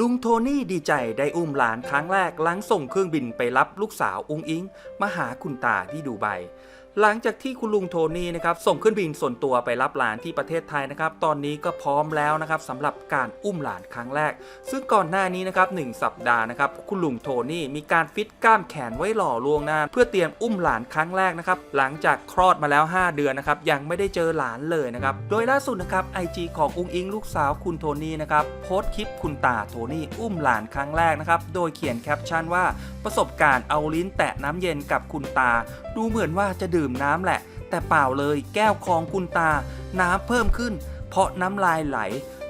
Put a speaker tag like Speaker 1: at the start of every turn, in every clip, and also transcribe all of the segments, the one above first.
Speaker 1: ลุงโทนี่ดีใจได้อุ้มหลานครั้งแรกหลังส่งเครื่องบินไปรับลูกสาวอุงอิงมาหาคุณตาที่ดูไบ หลังจากที่คุณลุงโทนี่นะครับส่งเครื่องบินส่วนตัวไปรับหลานที่ประเทศไทยนะครับตอนนี้ก็พร้อมแล้วนะครับสำหรับการอุ้มหลานครั้งแรก ซึ่งก่อนหน้านี้นะครับหนึ่งสัปดาห์นะครับคุณลุงโทนี่มีการฟิตกล้ามแขนไว้หล่อลวงหน้า เพื่อเตรียมอุ้มหลานครั้งแรกนะครับหลังจากคลอดมาแล้ว 5 เดือนนะครับยังไม่ได้เจอหลานเลยนะครับโดยล่าสุดนะครับไอจของอุงอิงลูกสาวคุณโทนี่นะครับโพสต์คลิปคุณตาโทนี่อุ้มหลานครั้งแรกนะครับโดยเขียนแคปชั่นว่าประสบการณ์เอาลิ้นแตะน้ำเย็นกับคุณตา ดูเหมือนว่าจะดืื่มน้ำแหละ แต่เปล่าเลยแก้วของคุณตา น้ำเพิ่มขึ้น เพราะน้ำลายไหล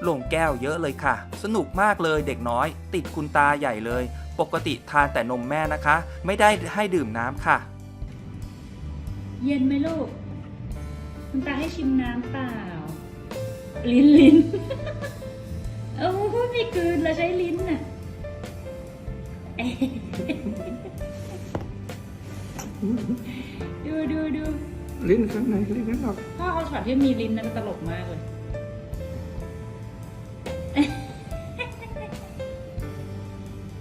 Speaker 1: ลงแก้วเยอะเลยค่ะ สนุกมากเลยเด็กน้อย ติดคุณตาใหญ่เลย ปกติทานแต่นมแม่นะคะ ไม่ได้ให้ดื่มน้ำค่ะ
Speaker 2: เย็นไหมลูก คุณตาให้ชิมน้ำเปล่า ลิ้นลิ้นเอ้าไม่กลืนเราใช้ลิ้นน่ะเอ๊ะ ดูดูดู
Speaker 3: ลิ้นข้างในลิ้นข้างนอก
Speaker 2: พ่อเอาช็อตที่มีลิ้นนั้นตลกมากเลย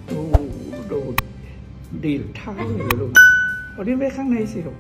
Speaker 3: โอ้โหดูดีดเท้าเลยลูกเอาลิ้นไว้ข้างในสิลูก